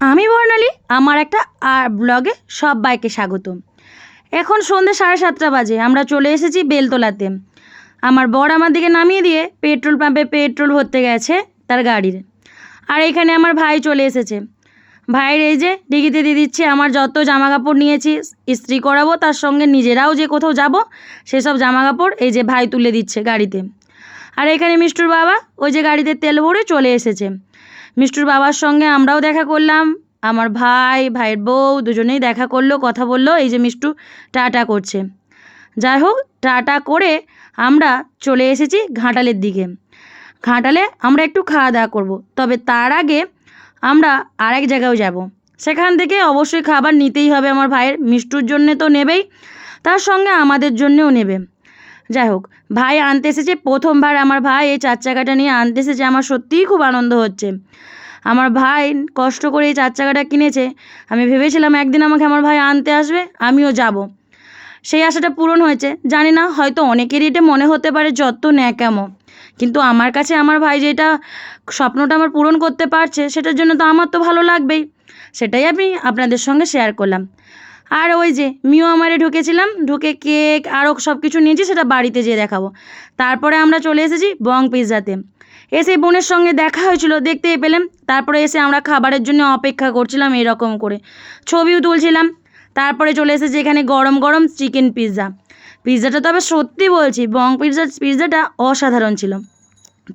আমি বর্ণালী, আমার একটা, আর ব্লগে সব বাইকে স্বাগতম। এখন সন্ধ্যে সাড়ে সাতটা বাজে, আমরা চলে এসেছি বেলতলাতে। আমার বর আমার দিকে নামিয়ে দিয়ে পেট্রোল পাম্পে পেট্রোল ভরতে গেছে তার গাড়ির। আর এখানে আমার ভাই চলে এসেছে। ভাইয়ের এই যে ডিগিতে দিয়ে দিচ্ছে, আমার যত জামা কাপড় নিয়েছি, ইস্ত্রি করাবো, তার সঙ্গে নিজেরাও যে কোথাও যাব, সেসব জামা কাপড় এই যে ভাই তুলে দিচ্ছে গাড়িতে। আর এখানে মিষ্টুর বাবা ওই যে গাড়িতে তেল ভরে চলে এসেছে। মিষ্টুর বাবার সঙ্গে আমরাও দেখা করলাম। আমার ভাই, ভাইয়ের বউ দুজনেই দেখা করল, কথা বলল, এই যে মিষ্টু টাটা করছে। যাই হোক, টাটা করে আমরা চলে এসেছি ঘাটালের দিকে। ঘাটালে আমরা একটু খাওয়া দাওয়া করব, তবে তার আগে আমরা আরেক জায়গায় যাব। সেখান থেকে অবশ্যই খাবার নিতেই হবে আমার ভাইয়ের, মিষ্টুর জন্যে তো নেবেই, তার সঙ্গে আমাদের জন্যেও নেবে। যাই হোক, ভাই আনতে এসেছে, প্রথমবার আমার ভাই এই চার চাকাটা নিয়ে আনতে এসেছে, আমার সত্যিই খুব আনন্দ হচ্ছে। আমার ভাই কষ্ট করে এই চার চাকাটা কিনেছে, আমি ভেবেছিলাম একদিন আমাকে আমার ভাই আনতে আসবে, আমিও যাব। সেই আশাটা পূরণ হয়েছে, জানি না, হয়তো অনেকেরই এটা মনে হতে পারে যত ন্যাকামো, কিন্তু আমার কাছে আমার ভাই যেটা স্বপ্নটা আমার পূরণ করতে পারছে, সেটার জন্য তো আমার তো ভালো লাগবেই। সেটাই আমি আপনাদের সঙ্গে শেয়ার করলাম। আর ওই যে মিও আমারে ঢুকেছিলাম, ঢুকে কেক, আরও সব কিছু নিয়েছি, সেটা বাড়িতে যেয়ে দেখাবো। তারপরে আমরা চলে এসেছি বং পিৎজাতে। এসে বোনের সঙ্গে দেখা হয়েছিল, দেখতেই পেলাম। তারপরে এসে আমরা খাবারের জন্য অপেক্ষা করছিলাম এরকম করে। ছবিও তুলছিলাম। তারপরে চলে এসেছে এখানে গরম গরম চিকেন পিৎজা। পিৎজাটা তবে সত্যি বলছি, বং পিৎজা, পিৎজাটা অসাধারণ ছিল।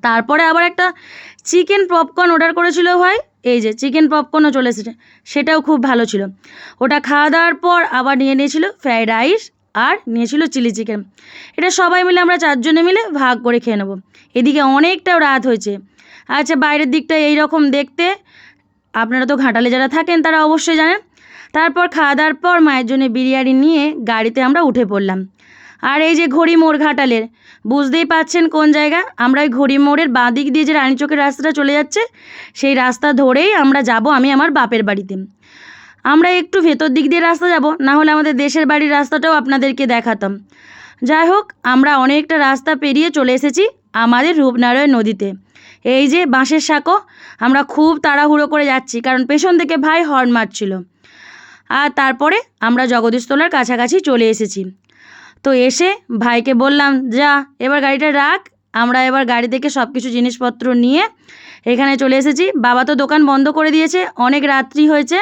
তারপরে আবার একটা চিকেন পপকর্ন অর্ডার করেছিল ভাই। এই যে চিকেন পপকর্নও চলে এসেছে, সেটাও খুব ভালো ছিল। ওটা খাওয়া দাওয়ার পর আবার নিয়ে নিয়েছিল ফ্রাইড রাইস আর নিয়েছিল চিলি চিকেন এটা সবাই মিলে আমরা চারজনে মিলে ভাগ করে খেয়ে নেব। এদিকে অনেকটাও রাত হয়েছে। আচ্ছা বাইরের দিকটা এই রকম দেখতে। আপনারা তো ঘাটালে যারা থাকেন, তারা অবশ্যই জানেন। তারপর খাওয়া দাওয়ার পর মায়ের জন্য বিরিয়ানি নিয়ে গাড়িতে আমরা উঠে পড়লাম। আর এই যে ঘড়ি মোড় ঘাটালের, বুঝতেই পাচ্ছেন কোন জায়গা? আমরা ওই ঘড়ি মোড়ের বাঁ দিক দিয়ে যে রানীচকের রাস্তাটা চলে যাচ্ছে, সেই রাস্তা ধরেই আমরা যাব আমি আমার বাপের বাড়িতে। আমরা একটু ভেতর দিক দিয়ে রাস্তা যাব, না হলে আমাদের দেশের বাড়ির রাস্তাটাও আপনাদেরকে দেখাতাম। যাই হোক, আমরা অনেকটা রাস্তা পেরিয়ে চলে এসেছি আমাদের রূপনারায়ণ নদীতে। এই যে বাঁশের সাঁকো, আমরা খুব তাড়াহুড়ো করে যাচ্ছি, কারণ পেছন থেকে ভাই হর্ন মারছিল। আর তারপরে আমরা জগদীশতলার কাছাকাছি চলে এসেছি। তো এসে ভাইকে বললাম, যা, এবার গাড়িটা রাখ, আমরা এবার গাড়ি থেকে সব কিছু জিনিসপত্র নিয়ে এখানে চলে এসেছি। বাবা তো দোকান বন্ধ করে দিয়েছে, অনেক রাত্রি হয়েছে।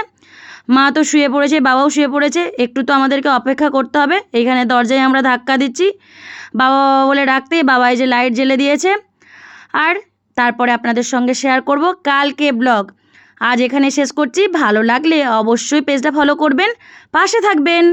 মা তো শুয়ে পড়েছে, বাবাও শুয়ে পড়েছে, একটু তো আমাদেরকে অপেক্ষা করতে হবে। এখানে দরজায় আমরা ধাক্কা দিচ্ছি। বাবা বাবা বলে ডাকতে, বাবা এই যে লাইট জ্বেলে দিয়েছে। আর তারপরে আপনাদের সঙ্গে শেয়ার করব কালকে ব্লগ। আজ এখানে শেষ করছি, ভালো লাগলে অবশ্যই পেজটা ফলো করবেন, পাশে থাকবেন।